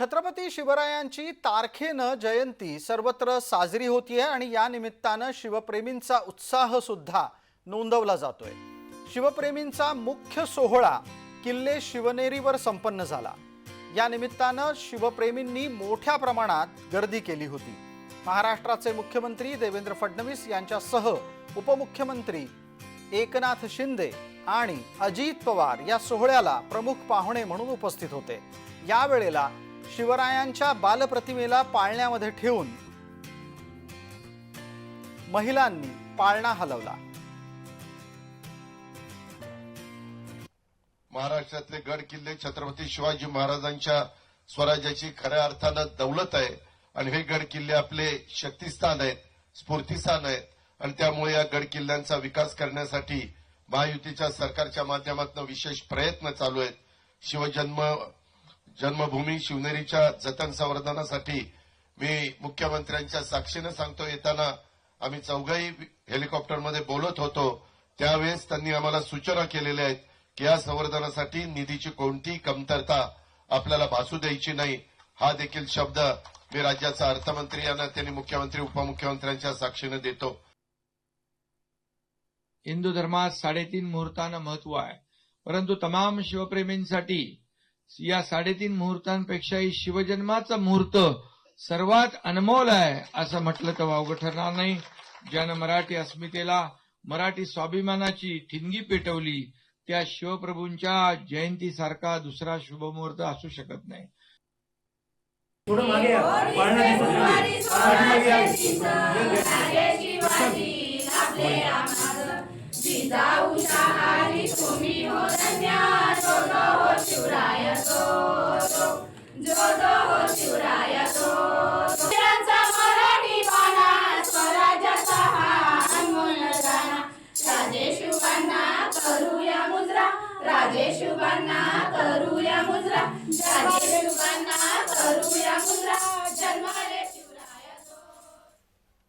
छत्रपती शिवरायांची तारखेनं जयंती सर्वत्र साजरी होतीये आणि या निमित्तानं शिवप्रेमींचा उत्साह सुद्धा नोंदवला जातोय. शिवप्रेमींचा मुख्य सोहळा किल्ले शिवनेरीवर संपन्न झाला. या निमित्तानं शिवप्रेमींनी मोठ्या प्रमाणात गर्दी केली होती. महाराष्ट्राचे मुख्यमंत्री देवेंद्र फडणवीस यांच्यासह उपमुख्यमंत्री एकनाथ शिंदे आणि अजित पवार या सोहळ्याला प्रमुख पाहुणे म्हणून उपस्थित होते. यावेळेला शिवरायांच्या बालप्रतिमेला पाळण्यामध्ये ठेवून महिलांनी पाळणा हलवला. महाराष्ट्रातले गड किल्ले छत्रपती शिवाजी महाराजांच्या स्वराज्याची खऱ्या अर्थानं दौलत आहे आणि हे गड किल्ले आपले शक्तिस्थान आहेत स्फूर्तिस्थान आहेत आणि त्यामुळे या गड किल्ल्यांचा विकास करण्यासाठी महायुतीच्या सरकारच्या माध्यमातून विशेष प्रयत्न चालू आहेत. शिवजन्म जन्मभूमी शिवनेरीच्या जतन संवर्धनासाठी मी मुख्यमंत्र्यांच्या साक्षीनं सांगतो येताना आम्ही चौघाही हेलिकॉप्टरमध्ये बोलत होतो. त्यावेळेस त्यांनी आम्हाला सूचना केलेल्या आहेत की या संवर्धनासाठी निधीची कोणतीही कमतरता आपल्याला भासू द्यायची नाही. हा देखील शब्द मी राज्याचा अर्थमंत्री यांना त्यांनी मुख्यमंत्री उपमुख्यमंत्र्यांच्या साक्षीनं देतो. हिंदू धर्मात साडेतीन मुहूर्तांना महत्त्व आहे. परंतु तमाम शिवप्रेमींसाठी या साडेतीन मुहूर्तांपेक्षाही शिवजन्माचा मुहूर्त सर्वात अनमोल आहे असं म्हटलं तर वावगं ठरणार नाही. ज्यानं मराठी अस्मितेला मराठी स्वाभिमानाची ठिणगी पेटवली त्या शिवप्रभूंच्या जयंतीसारखा दुसरा शुभमुहूर्त असू शकत नाही. थोडं राजेशुभांना करूया मुजरा. राजेशुभांना